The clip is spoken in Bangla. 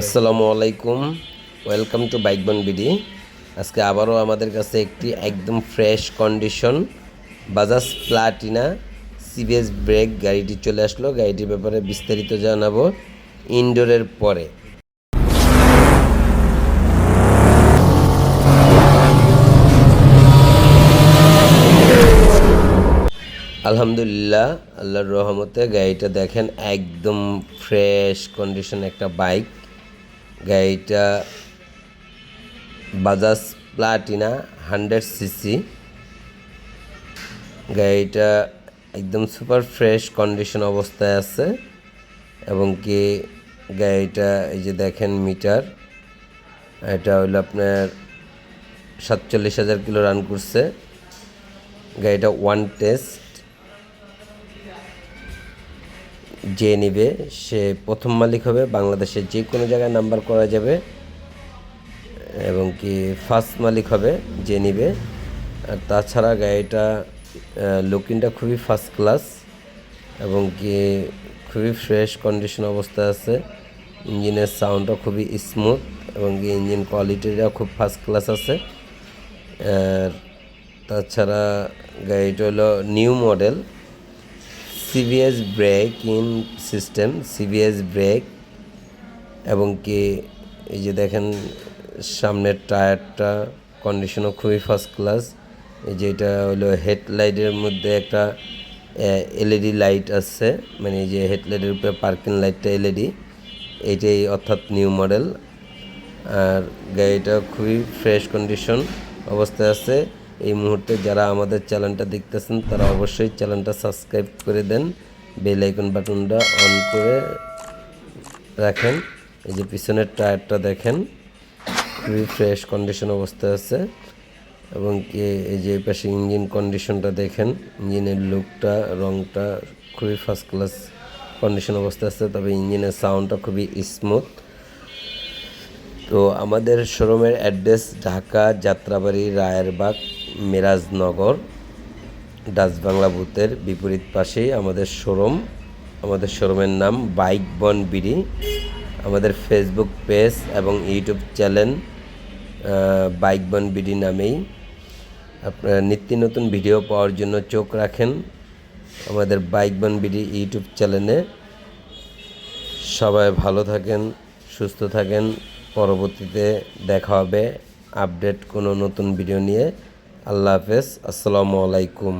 আসসালামু আলাইকুম। Welcome to bike bon BD আজকে আবারও আমাদের কাছে একটি একদম fresh condition Bajaj Platina CBS brake গাড়িটি চলে আসলো। গাড়িটির ব্যাপারে বিস্তারিত জানাব ইনডোরের পরে। আলহামদুলিল্লাহ, আল্লাহর রহমতে গাড়িটা দেখেন একদম ফ্রেশ কন্ডিশন একটা বাইক গাড়িটা বাজাজ প্লাটিনা হান্ড্রেড সিসি গাড়িটা একদম সুপার ফ্রেশ কন্ডিশন অবস্থায় আছে এবং কি গাড়িটা এই যে দেখেন মিটার এটা হলো আপনার সাতচল্লিশ হাজার কিলো রান করছে। গাড়িটা ওয়ান টেস্ট যে নিবে, সে প্রথম মালিক হবে, বাংলাদেশের যে কোনো জায়গায় নাম্বার করা যাবে, এবং কি ফার্স্ট মালিক হবে যে নিবে। আর তাছাড়া গাড়িটা লুকিংটা খুবই ফার্স্ট ক্লাস এবং কি খুবই ফ্রেশ কন্ডিশন অবস্থায় আছে। ইঞ্জিনের সাউন্ডটা খুবই স্মুথ এবং কি ইঞ্জিন কোয়ালিটিটা খুব ফার্স্ট ক্লাস আছে। আর তাছাড়া গাড়িটা হলো new model CBS brake in system CBS brake এবং কি এই যে দেখেন, সামনের টায়ারটা কন্ডিশনও খুবই ফার্স্ট ক্লাস এই যে এটা হলো হেডলাইটের মধ্যে একটা এলইডি লাইট আছে। মানে এই যে হেডলাইটের উপরে পার্কিং লাইটটা এলইডি এইটাই অর্থাৎ নিউ মডেল আর গাড়িটা খুবই ফ্রেশ কন্ডিশন অবস্থায় আছে। এই মুহূর্তে যারা আমাদের চ্যানেলটা দেখতেছেন, তারা অবশ্যই চ্যানেলটা সাবস্ক্রাইব করে দেন। বেল আইকন বাটনটা অন করে রাখেন। এই যে পিছনের টায়ারটা দেখেন, খুবই ফ্রেশ কন্ডিশন অবস্থায় আছে। এবং কি এই যে পাশে ইঞ্জিন কন্ডিশনটা দেখেন, ইঞ্জিনের লুকটা, রংটা খুবই ফার্স্ট ক্লাস কন্ডিশন অবস্থায় আছে, তবে ইঞ্জিনের সাউন্ডটা খুবই স্মুথ তো আমাদের শোরুমের অ্যাড্রেস ঢাকা যাত্রাবাড়ি রায়েরবাগ মিরাজনগর, ডাচ বাংলা বুথের বিপরীত পাশেই আমাদের শোরুম। আমাদের শোরুমের নাম বাইক বন বিডি। আমাদের ফেসবুক পেজ এবং YouTube channel bike bon BD নামেই। আপনারা নিত্য নতুন ভিডিও পাওয়ার জন্য চোখ রাখেন আমাদের বাইক বন বিডি ইউটিউব চ্যানেলে। সবাই ভালো থাকেন, সুস্থ থাকেন। পরবর্তীতে দেখা হবে আপডেট কোনো নতুন ভিডিও নিয়ে। আল্লাহ হাফেজ আসসালামু আলাইকুম।